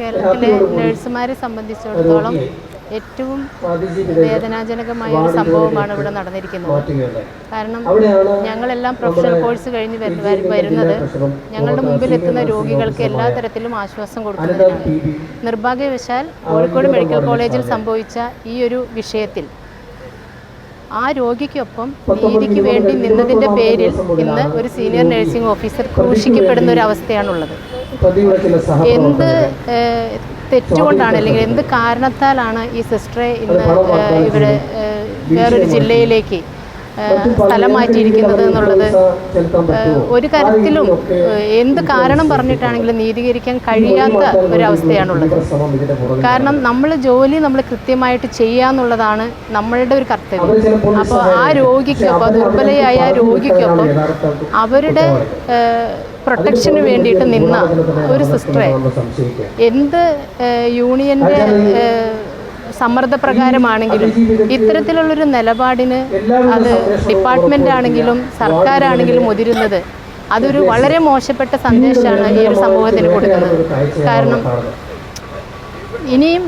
കേരളത്തിലെ നഴ്സുമാരെ സംബന്ധിച്ചിടത്തോളം ഏറ്റവും വേദനാജനകമായ ഒരു സംഭവമാണ് ഇവിടെ നടന്നിരിക്കുന്നത്. കാരണം ഞങ്ങളെല്ലാം പ്രൊഫഷണൽ കോഴ്സ് കഴിഞ്ഞ് വരു- വരു- വരുന്നത് ഞങ്ങളുടെ മുമ്പിൽ എത്തുന്ന രോഗികൾക്ക് എല്ലാ തരത്തിലും ആശ്വാസം കൊടുക്കുന്നതിനാണ്. നിർഭാഗ്യവശാൽ കോഴിക്കോട് മെഡിക്കൽ കോളേജിൽ സംഭവിച്ച ഈ ഒരു വിഷയത്തിൽ ആ രോഗിക്കൊപ്പം നീതിക്ക് വേണ്ടി നിന്നതിന്റെ പേരിൽ ഇന്ന് ഒരു സീനിയർ നഴ്സിംഗ് ഓഫീസർ ക്രൂശിക്കപ്പെടുന്ന ഒരു അവസ്ഥയാണുള്ളത്. എന്ത് തെറ്റുകൊണ്ടാണ് അല്ലെങ്കിൽ എന്ത് കാരണത്താലാണ് ഈ സിസ്റ്ററെ ഇന്ന് ഇവിടെ വേറൊരു ജില്ലയിലേക്ക് സ്ഥലം മാറ്റിയിരിക്കുന്നത് എന്നുള്ളത് ഒരു കാര്യത്തിലും എന്ത് കാരണം പറഞ്ഞിട്ടാണെങ്കിലും നീതീകരിക്കാൻ കഴിയാത്ത ഒരവസ്ഥയാണുള്ളത് കാരണം നമ്മൾ ജോലി നമ്മൾ കൃത്യമായിട്ട് ചെയ്യാന്നുള്ളതാണ് നമ്മളുടെ ഒരു കർത്തവ്യം. അപ്പോൾ ആ രോഗിക്കൊപ്പം ദുർബലയായ രോഗിക്കൊപ്പം അവരുടെ പ്രൊട്ടക്ഷന് വേണ്ടിയിട്ട് നിന്ന ഒരു സിസ്റ്ററെ എന്ത് യൂണിയന്റെ സമ്മർദ്ദപ്രകാരമാണെങ്കിലും ഇത്തരത്തിലുള്ളൊരു നിലപാടിന് അത് ഡിപ്പാർട്ട്മെന്റ് ആണെങ്കിലും സർക്കാരാണെങ്കിലും മുതിരുന്നത് അതൊരു വളരെ മോശപ്പെട്ട സന്ദേശമാണ് ഈ ഒരു സമൂഹത്തിന് കൊടുക്കുന്നത്. കാരണം ഇനിയും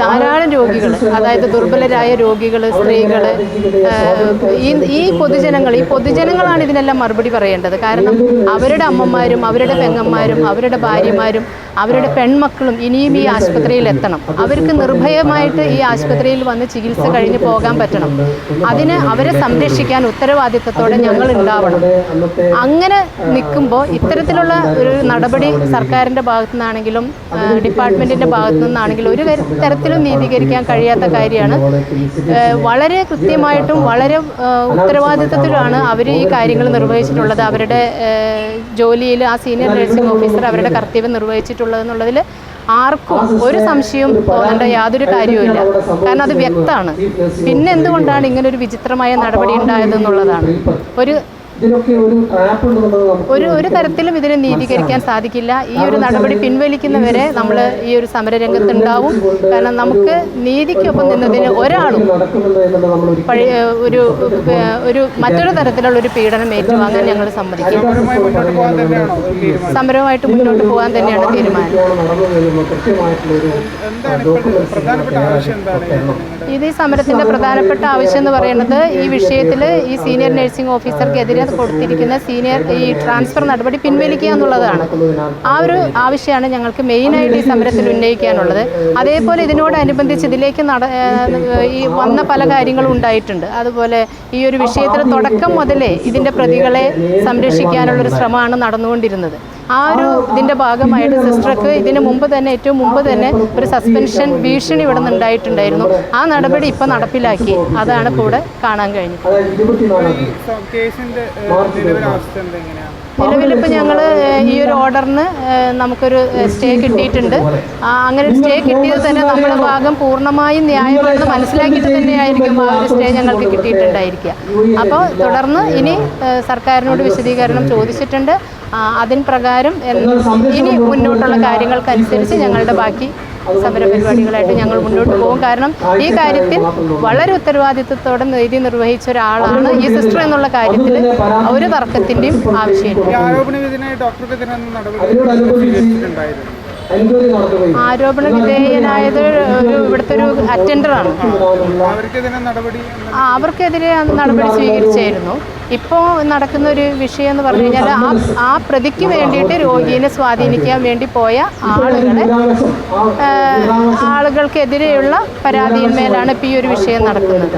ധാരാളം രോഗികൾ അതായത് ദുർബലരായ രോഗികൾ സ്ത്രീകൾ ഈ ഈ പൊതുജനങ്ങൾ ഈ പൊതുജനങ്ങളാണ് ഇതിനെല്ലാം മറുപടി പറയേണ്ടത്. കാരണം അവരുടെ അമ്മമാരും അവരുടെ പെങ്ങന്മാരും അവരുടെ ഭാര്യമാരും അവരുടെ പെൺമക്കളും ഇനിയും ഈ ആശുപത്രിയിൽ എത്തണം. അവർക്ക് നിർഭയമായിട്ട് ഈ ആശുപത്രിയിൽ വന്ന് ചികിത്സ കഴിഞ്ഞ് പോകാൻ പറ്റണം. അതിന് അവരെ സംരക്ഷിക്കാൻ ഉത്തരവാദിത്തത്തോടെ ഞങ്ങൾ ഉണ്ടാവണം. അങ്ങനെ നിൽക്കുമ്പോൾ ഇത്തരത്തിലുള്ള ഒരു നടപടി സർക്കാരിന്റെ ഭാഗത്തു നിന്നാണെങ്കിലും ഡിപ്പാർട്ട്മെന്റിന്റെ ഭാഗത്തു നിന്നാണെങ്കിലും ഒരു തരത്തിലും നീതീകരിക്കാൻ കഴിയാത്ത കാര്യമാണ്. വളരെ കൃത്യമായിട്ടും വളരെ ഉത്തരവാദിത്തത്തിലാണ് അവർ ഈ കാര്യങ്ങൾ നിർവഹിച്ചിട്ടുള്ളത്. അവരുടെ ജോലിയിൽ ആ സീനിയർ നഴ്സിംഗ് ഓഫീസർ അവരുടെ കർത്തവ്യം നിർവഹിച്ചിട്ടുള്ളതെന്നുള്ളതിൽ ആർക്കും ഒരു സംശയവും തോന്നേണ്ട യാതൊരു കാര്യവുമില്ല. കാരണം അത് വ്യക്തമാണ്. പിന്നെ എന്തുകൊണ്ടാണ് ഇങ്ങനെ ഒരു വിചിത്രമായ നടപടി ഉണ്ടായതെന്നുള്ളതാണ്. ഒരു ഒരു ഒരു തരത്തിലും ഇതിനെ നീതീകരിക്കാൻ സാധിക്കില്ല. ഈ ഒരു നടപടി പിൻവലിക്കുന്നവരെ നമ്മൾ ഈ ഒരു സമരരംഗത്ത് ഉണ്ടാവും കാരണം നമുക്ക് നീതിക്കൊപ്പം നിന്നതിന് ഒരാളും പഴയ ഒരു ഒരു മറ്റൊരു തരത്തിലുള്ള ഒരു പീഡനം ഏറ്റുവാങ്ങാൻ ഞങ്ങൾ സമ്മതിക്കും. സമരവുമായിട്ട് മുന്നോട്ട് പോകാൻ തന്നെയാണ് തീരുമാനം. ഇത് ഈ സമരത്തിന്റെ പ്രധാനപ്പെട്ട ആവശ്യം എന്ന് പറയുന്നത് ഈ വിഷയത്തിൽ ഈ സീനിയർ നഴ്സിംഗ് ഓഫീസർക്കെതിരെ കൊടുത്തിരിക്കുന്ന സീനിയർ ഈ ട്രാൻസ്ഫർ നടപടി പിൻവലിക്കുക എന്നുള്ളതാണ്. ആ ഒരു ആവശ്യമാണ് ഞങ്ങൾക്ക് മെയിനായിട്ട് ഈ സമരത്തിൽ ഉന്നയിക്കാനുള്ളത്. അതേപോലെ ഇതിനോടനുബന്ധിച്ച് ഇതിലേക്ക് നട ഈ വന്ന പല കാര്യങ്ങളും ഉണ്ടായിട്ടുണ്ട്. അതുപോലെ ഈ ഒരു വിഷയത്തിന് തുടക്കം മുതലേ ഇതിന്റെ പ്രതികളെ സംരക്ഷിക്കാനുള്ളൊരു ശ്രമമാണ് നടന്നുകൊണ്ടിരുന്നത്. ആ ഒരു ഇതിന്റെ ഭാഗമായിട്ട് സിസ്റ്റർക്ക് ഇതിന് മുമ്പ് തന്നെ ഏറ്റവും മുമ്പ് തന്നെ ഒരു സസ്പെൻഷൻ ഭീഷണി ഇവിടെ നിന്ന് ഉണ്ടായിട്ടുണ്ടായിരുന്നു. ആ നടപടി ഇപ്പം നടപ്പിലാക്കി. അതാണ് കൂടെ കാണാൻ കഴിഞ്ഞത്. നിലവിലിപ്പോൾ ഞങ്ങൾ ഈ ഒരു ഓർഡറിന് നമുക്കൊരു സ്റ്റേ കിട്ടിയിട്ടുണ്ട്. അങ്ങനെ സ്റ്റേ കിട്ടിയത് തന്നെ നമ്മുടെ ഭാഗം പൂർണമായും ന്യായമാണെന്ന് മനസ്സിലാക്കിയിട്ട് തന്നെയായിരിക്കും ആ ഒരു സ്റ്റേ ഞങ്ങൾക്ക് കിട്ടിയിട്ടുണ്ടായിരിക്കുക. അപ്പോൾ തുടർന്ന് ഇനി സർക്കാരിനോട് വിശദീകരണം ചോദിച്ചിട്ടുണ്ട്. ആ, അതിൻ പ്രകാരം ഇനി മുന്നോട്ടുള്ള കാര്യങ്ങൾക്കനുസരിച്ച് ഞങ്ങളുടെ ബാക്കി സമരപരിപാടികളായിട്ട് ഞങ്ങൾ മുന്നോട്ട് പോകും. കാരണം ഈ കാര്യത്തിൽ വളരെ ഉത്തരവാദിത്വത്തോടെ നീതി നിർവഹിച്ച ഒരാളാണ് ഈ സിസ്റ്റർ എന്നുള്ള കാര്യത്തിൽ ഒരു തർക്കത്തിന്റെയും ആവശ്യമില്ല. ആരോപണ വിധേയനായത് ഒരു ഇവിടുത്തെ ഒരു അറ്റൻഡറാണ് അവർക്കെതിരെ നടപടി ആ അവർക്കെതിരെ നടപടി സ്വീകരിച്ചായിരുന്നു. ഇപ്പോൾ നടക്കുന്ന ഒരു വിഷയം എന്ന് പറഞ്ഞു കഴിഞ്ഞാൽ ആ ആ പ്രതിക്ക് വേണ്ടിയിട്ട് രോഗിയെ സ്വാധീനിക്കാൻ വേണ്ടി പോയ ആളുകളെ ആളുകൾക്കെതിരെയുള്ള പരാതിയിന്മേലാണ് ഇപ്പോൾ ഈ ഒരു വിഷയം നടക്കുന്നത്.